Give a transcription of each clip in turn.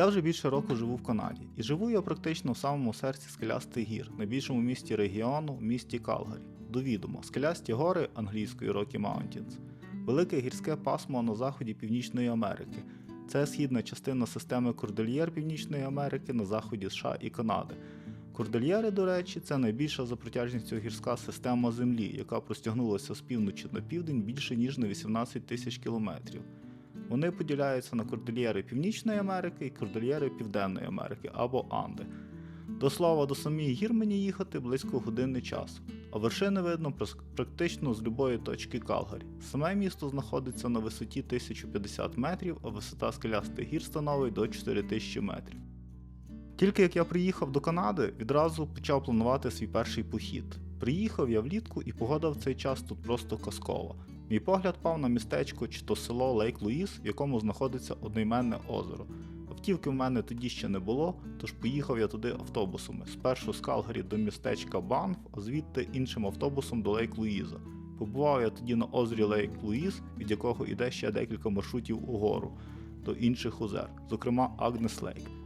Я вже більше року живу в Канаді, і живу я практично в самому серці скелястих гір, найбільшому місті регіону, місті Калгарі. До відома, скелясті гори англійської Rocky Mountains, велике гірське пасмо на заході Північної Америки. Це східна частина системи Кордильєр Північної Америки на заході США і Канади. Кордильєри, до речі, це найбільша за протяжністю гірська система Землі, яка простягнулася з півночі на південь більше ніж на 18 тисяч кілометрів. Вони поділяються на кордильєри Північної Америки і кордильєри Південної Америки або Анди. До слова, до самих гір мені їхати близько години часу, а вершини видно практично з любої точки Калгарі. Саме місто знаходиться на висоті 1050 метрів, а висота скелястих гір становить до 4000 метрів. Тільки як я приїхав до Канади, відразу почав планувати свій перший похід. Приїхав я влітку і погода в цей час тут просто казкова. Мій погляд пав на містечко чи то село Лейк Луїс, в якому знаходиться одноіменне озеро. Автівки в мене тоді ще не було, тож поїхав я туди автобусами. Спершу з Калгарі до містечка Банф, а звідти іншим автобусом до Лейк Луїза. Побував я тоді на озері Лейк Луїз, від якого йде ще декілька маршрутів угору до інших озер, зокрема Агнес Лейк.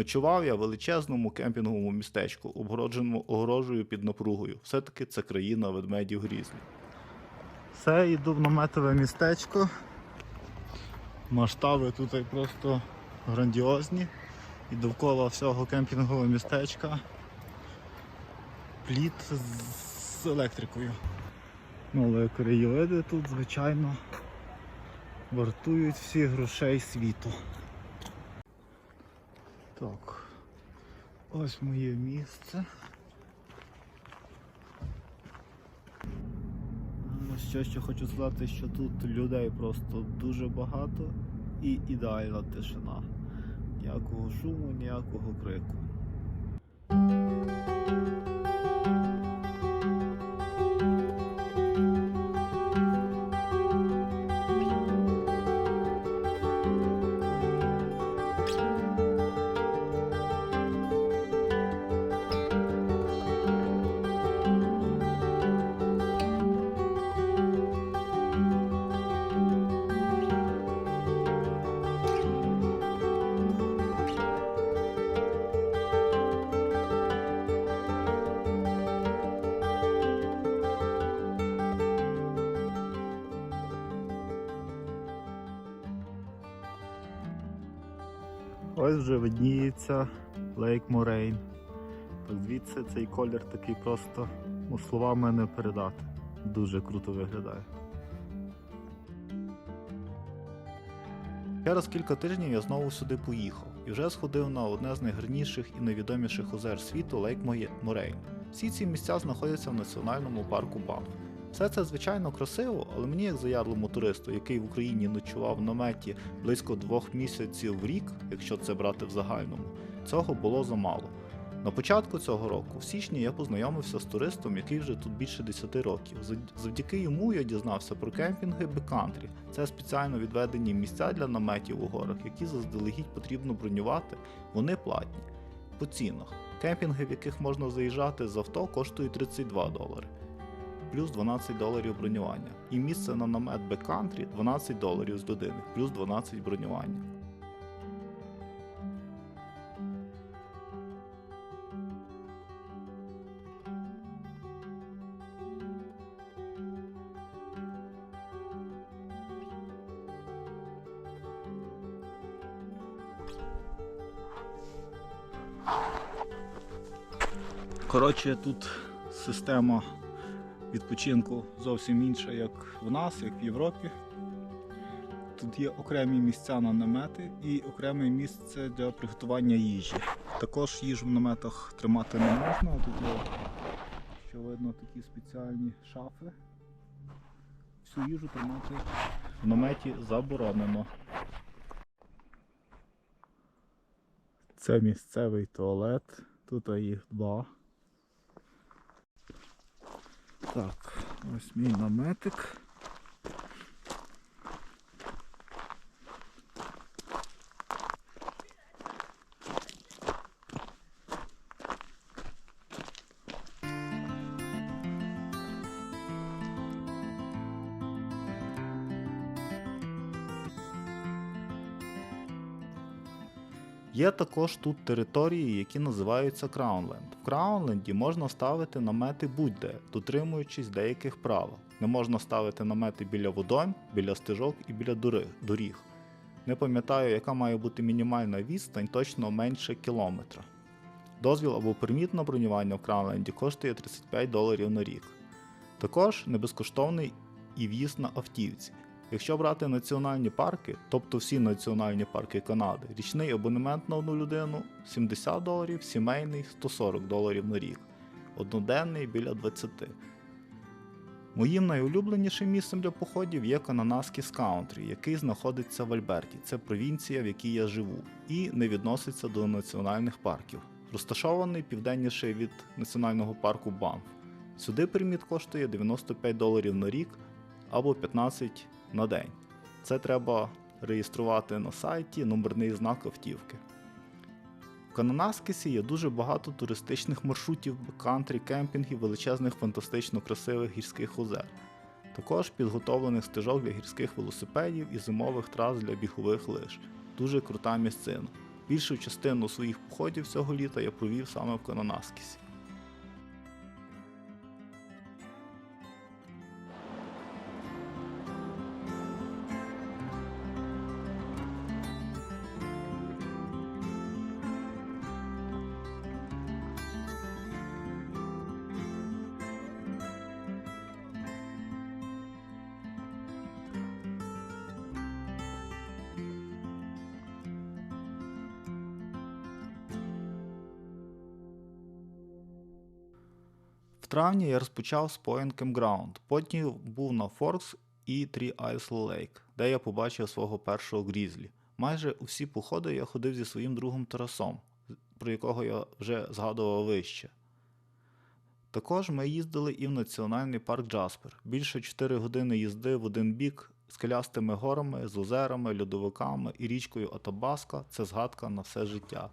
Ночував я в величезному кемпінговому містечку, обгородженому огорожею під напругою. Все-таки це країна ведмедів грізлі. Все, йду в наметове містечко. Масштаби тут просто грандіозні. І довкола всього кемпінгового містечка пліт з електрикою. Ну, але краєвиди тут, звичайно, вартують всіх грошей світу. Так, ось моє місце. Ну, Що ще хочу сказати, що тут людей просто дуже багато і ідеальна тишина. Ніякого шуму, ніякого крику. Ось вже видніється Лейк Морейн. Так звідси цей колір такий просто ну, словами не передати. Дуже круто виглядає. Через кілька тижнів я знову сюди поїхав і вже сходив на одне з найгарніших і найвідоміших озер світу Лейк Морейн. Всі ці місця знаходяться в національному парку Банф. Все це звичайно красиво, але мені, як заядлому туристу, який в Україні ночував в наметі близько двох місяців в рік, якщо це брати в загальному, цього було замало. На початку цього року, в січні, я познайомився з туристом, який вже тут більше 10 років. Завдяки йому я дізнався про кемпінги Бекантрі. Це спеціально відведені місця для наметів у горах, які заздалегідь потрібно бронювати. Вони платні. По цінах. Кемпінги, в яких можна заїжджати з авто, коштують 32 долари плюс 12 доларів бронювання. І місце на намет Бекантрі 12 доларів з людини, плюс 12 бронювання. Коротше, тут система відпочинку зовсім інша, як в нас, як в Європі. Тут є окремі місця на намети і окреме місце для приготування їжі. Також їжу в наметах тримати не можна. Тут є, що видно, такі спеціальні шафи. Всю їжу тримати в наметі заборонено. Це місцевий туалет. Тут їх два. Так, ось мій наметик. Є також тут території, які називаються Краунленд. В Краунленді можна ставити намети будь-де, дотримуючись деяких правил. Не можна ставити намети біля водойм, біля стежок і біля доріг. Не пам'ятаю, яка має бути мінімальна відстань, точно менше кілометра. Дозвіл або перміт на бронювання в Краунленді коштує 35 доларів на рік. Також не безкоштовний і в'їзд на автівці. Якщо брати національні парки, тобто всі національні парки Канади, річний абонемент на одну людину 70 доларів, сімейний 140 доларів на рік, одноденний біля 20. Моїм найулюбленішим місцем для походів є Кананаскіс Каунтрі, який знаходиться в Альберті. Це провінція, в якій я живу, і не відноситься до національних парків. Розташований південніше від національного парку Банф. Сюди перміт коштує 95 доларів на рік або 15 на день. Це треба реєструвати на сайті номерний знак автівки. В Кананаскісі є дуже багато туристичних маршрутів, кантрі, кемпінгів, величезних фантастично красивих гірських озер. Також підготовлених стежок для гірських велосипедів і зимових трас для бігових лиж. Дуже крута місцина. Більшу частину своїх походів цього літа я провів саме в Кананаскісі. Травні я розпочав з Point Campground, потім був на Forks і Tree Isle Lake, де я побачив свого першого грізлі. Майже усі походи я ходив зі своїм другом Тарасом, про якого я вже згадував вище. Також ми їздили і в національний парк Джаспер. Більше 4 години їзди в один бік з скелястими горами, з озерами, льодовиками і річкою Атабаска це згадка на все життя.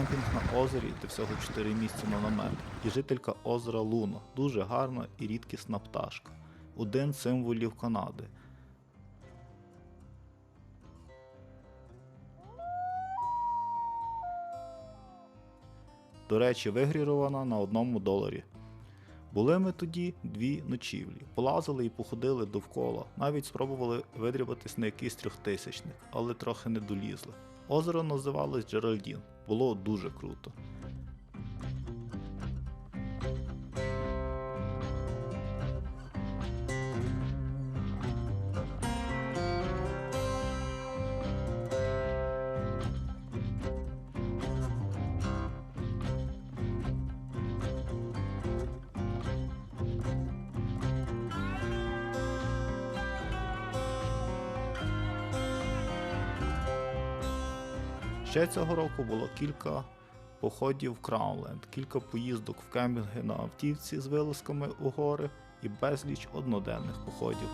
Кемпінг на озері, де всього 4 місця на намет, і жителька озера Луно, дуже гарна і рідкісна пташка. Один символів Канади. До речі, вигрірована на одному доларі. Були ми тоді дві ночівлі, полазили і походили довкола, навіть спробували видрібатись на якийсь трьохтисячник, але трохи не долізли. Озеро називалось Джеральдін, було дуже круто. Ще цього року було кілька походів в Краунленд, кілька поїздок в кемпінги на автівці з вилазками у гори і безліч одноденних походів.